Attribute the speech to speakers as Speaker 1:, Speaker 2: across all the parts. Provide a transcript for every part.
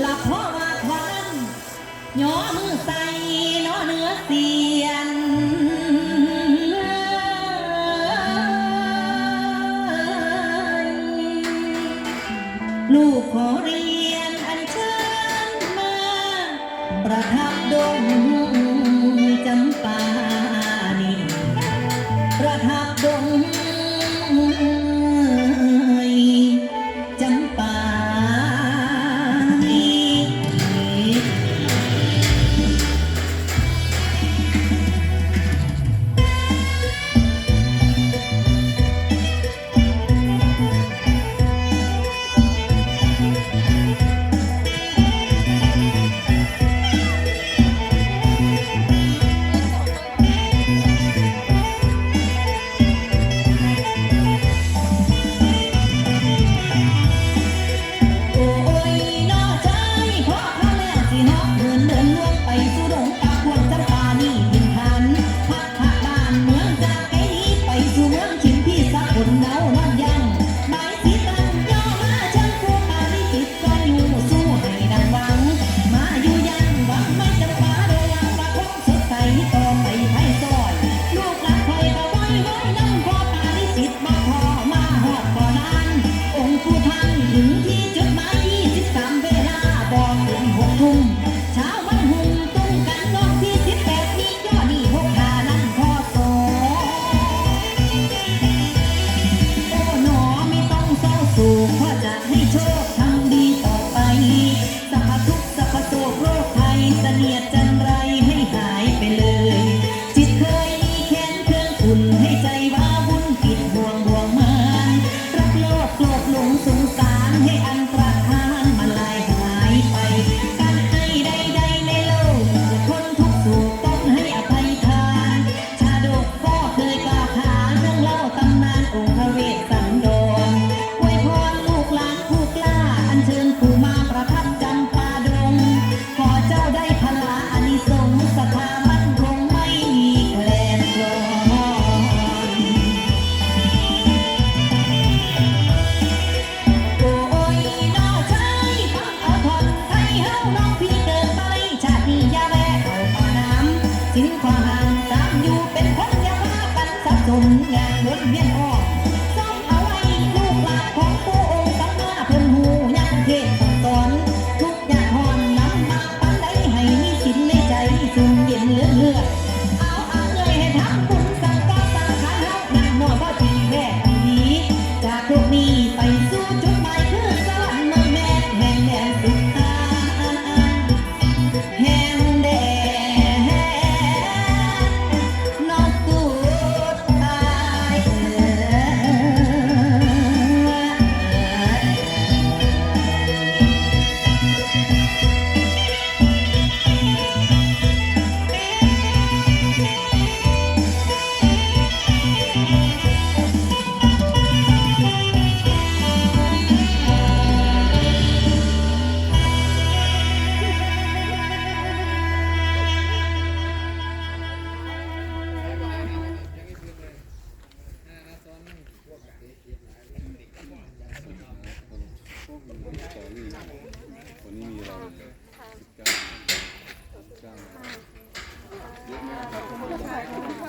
Speaker 1: หลับพ่อมาควันย้อมือใส่นอเนื้อเสียนลูกขอเรียนอันเชิญมา ประทับดง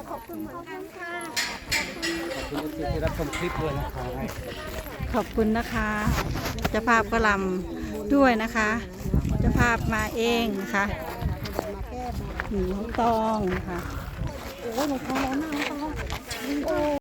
Speaker 1: ขอบคุณมากค่ะ
Speaker 2: ขอบคุณที่รับชมคลิปด้วยนะคะ
Speaker 3: ขอบคุณนะคะจะภาพกระลำด้วยนะคะจะภาพมาเองนะคะหนูตองค่ะ
Speaker 4: โอ้หนูท้องร้องมาก